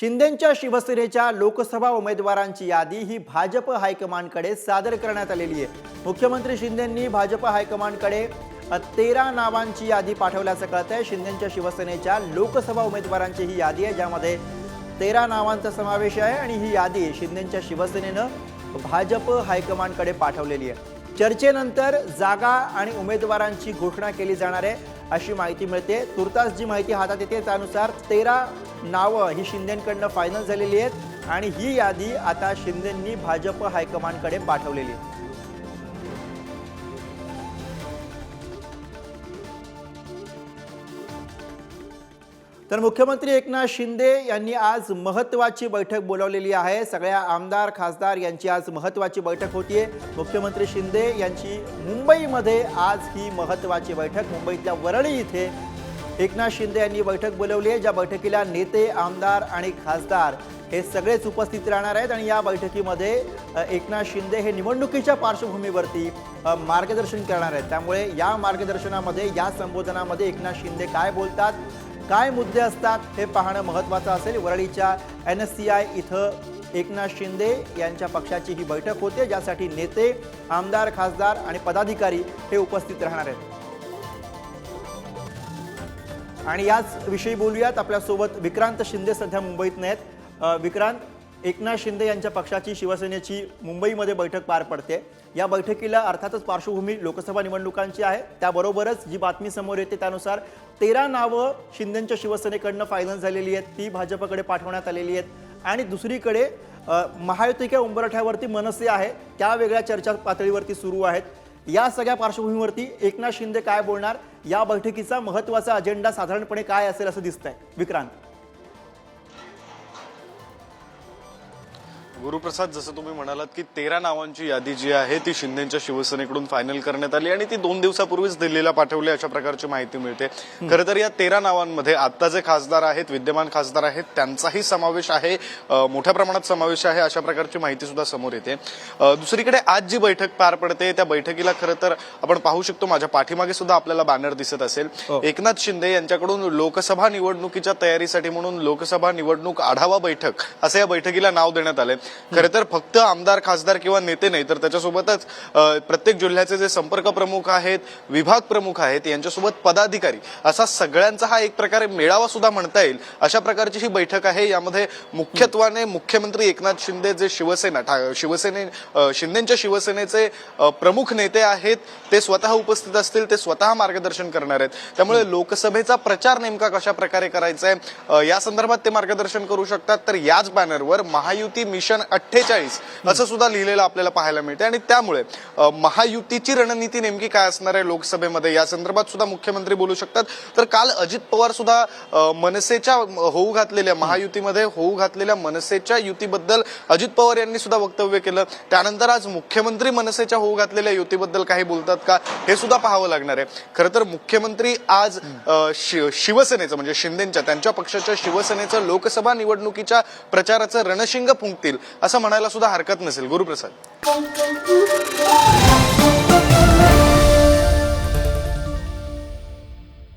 शिंदेंच्या शिवसेनेच्या लोकसभा उमेदवारांची यादी ही भाजप हायकमांडकडे सादर करण्यात आलेली आहे. मुख्यमंत्री शिंदेंनी भाजप हायकमांडकडे तेरा नावांची यादी पाठवल्याचं कळत आहे शिंदेंच्या शिवसेनेच्या लोकसभा उमेदवारांची ही यादी आहे ज्यामध्ये तेरा नावांचा समावेश आहे आणि ही यादी शिंदेंच्या शिवसेनेनं भाजप हायकमांडकडे पाठवलेली आहे. चर्चेनंतर जागा आणि उमेदवारांची घोषणा केली जाणार आहे अशी माहिती मिळते. तुर्तास जी माहिती हातात येते त्यानुसार तेरा नावं ही शिंदेकडनं फायनल झालेली आहेत आणि ही यादी आता शिंदेंनी भाजप हायकमांडकडे पाठवलेली आहे. तर मुख्यमंत्री एकनाथ शिंदे यांनी आज महत्त्वाची बैठक बोलावलेली आहे. सगळ्या आमदार खासदार यांची आज महत्त्वाची बैठक होतीये. मुख्यमंत्री शिंदे यांची मुंबईमध्ये आज ही महत्त्वाची बैठक. मुंबईतल्या वरळी इथे एकनाथ शिंदे यांनी बैठक बोलवली आहे ज्या बैठकीला नेते आमदार आणि खासदार हे सगळेच उपस्थित राहणार आहेत. आणि या बैठकीमध्ये एकनाथ शिंदे हे निवडणुकीच्या पार्श्वभूमीवरती मार्गदर्शन करणार आहेत. त्यामुळे या मार्गदर्शनामध्ये या संबोधनामध्ये एकनाथ शिंदे काय बोलतात? काय मुद्दे असतात हे पाहणं महत्त्वाचं असेल. वरळीच्या एन एस सी आय इथं एकनाथ शिंदे यांच्या पक्षाची ही बैठक होते ज्यासाठी नेते आमदार खासदार आणि पदाधिकारी हे उपस्थित राहणार आहेत. आणि याच विषयी बोलूयात. आपल्यासोबत विक्रांत शिंदे सध्या मुंबईत नाहीत विक्रांत एकनाथ शिंदे यांच्या पक्षाची शिवसेनेची मुंबईमध्ये बैठक पार पडते. या बैठकीला अर्थातच पार्श्वभूमी लोकसभा निवडणुकांची आहे. त्याबरोबरच जी बातमी समोर येते त्यानुसार तेरा नावं शिंदेंच्या शिवसेनेकडनं फायनल झालेली आहेत. ती भाजपकडे पाठवण्यात आलेली आहेत. आणि दुसरीकडे अ, महायुतीच्या उंबरठ्यावरती मनसे आहे. त्या वेगळ्या चर्चा पातळीवरती सुरू आहेत. या सगळ्या पार्श्वभूमीवरती एकनाथ शिंदे काय बोलणार? या बैठकीचा महत्त्वाचा अजेंडा साधारणपणे काय असेल असं दिसतंय? विक्रांत. गुरुप्रसाद जसं तुम्ही म्हणालात की तेरा नावांची यादी जी आहे ती शिंदेच्या शिवसेनेकडून फायनल करण्यात आली आणि ती दोन दिवसापूर्वीच दिल्लीला पाठवली अशा प्रकारची माहिती मिळते. खरं तर या तेरा नावांमध्ये आता जे खासदार आहेत विद्यमान खासदार आहेत त्यांचाही समावेश आहे मोठ्या प्रमाणात समावेश आहे अशा प्रकारची माहिती सुद्धा समोर येते. दुसरीकडे आज जी बैठक पार पडते त्या बैठकीला खरं तर आपण पाहू शकतो माझ्या पाठीमागे सुद्धा आपल्याला बॅनर दिसत असेल. एकनाथ शिंदे यांच्याकडून लोकसभा निवडणुकीच्या तयारीसाठी म्हणून लोकसभा निवडणूक आढावा बैठक असं या बैठकीला नाव देण्यात आलंय. खरं तर फक्त आमदार खासदार किंवा नेते नाही तर त्याच्यासोबतच प्रत्येक जिल्ह्याचे जे संपर्क प्रमुख आहेत विभाग प्रमुख आहेत यांच्यासोबत पदाधिकारी असा सगळ्यांचा हा एक प्रकारे मेळावा सुद्धा म्हणता येईल. अशा प्रकारची ही बैठक आहे. यामध्ये मुख्यत्वाने मुख्यमंत्री एकनाथ शिंदे जे शिवसेना ठा- शिवसेने शिंदेच्या शिवसेनेचे प्रमुख नेते आहेत ते स्वतः उपस्थित असतील ते स्वतः मार्गदर्शन करणार आहेत. त्यामुळे लोकसभेचा प्रचार नेमका कशा प्रकारे करायचा आहे या संदर्भात ते मार्गदर्शन करू शकतात. तर याच बॅनरवर महायुती मिशन अठ्ठेचाळीस असं सुद्धा लिहिलेलं आपल्याला पाहायला मिळते आणि त्यामुळे महायुतीची रणनीती नेमकी काय असणार आहे लोकसभेमध्ये? या संदर्भात सुद्धा मुख्यमंत्री बोलू शकतात. तर काल अजित पवार सुद्धा मनसेच्या होऊ घातलेल्या महायुतीमध्ये होऊ घातलेल्या मनसेच्या युतीबद्दल अजित पवार यांनी सुद्धा वक्तव्य केलं. त्यानंतर आज मुख्यमंत्री मनसेच्या होऊ घातलेल्या युतीबद्दल काही बोलतात का? हे सुद्धा पाहावं लागणार आहे. खरं तर मुख्यमंत्री आज शि- शिवसेनेचं म्हणजे शिंदेच्या त्यांच्या पक्षाच्या शिवसेनेचं लोकसभा निवडणुकीच्या प्रचाराचं रणशिंग फुंकतील. असं म्हणायला सुद्धा हरकत नसेल. गुरुप्रसाद.